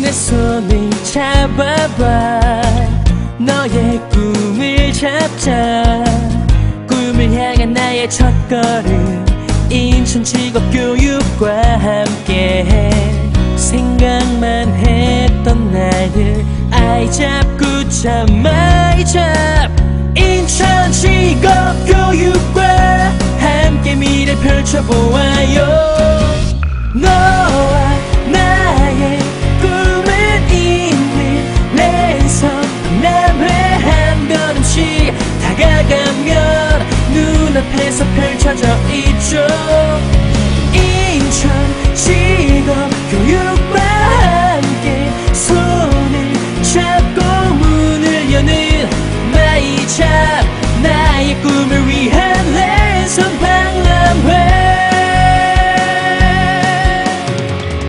내 손을 잡아봐. 너의 꿈을 잡자. 꿈을 향한 나의 첫걸음 인천 직업교육과 함께 생각만 했던 날들 아이 잡고 참 아이 잡. 인천 직업교육과 함께 미래 펼쳐보아요. 너 앞에서 남의 한 다가가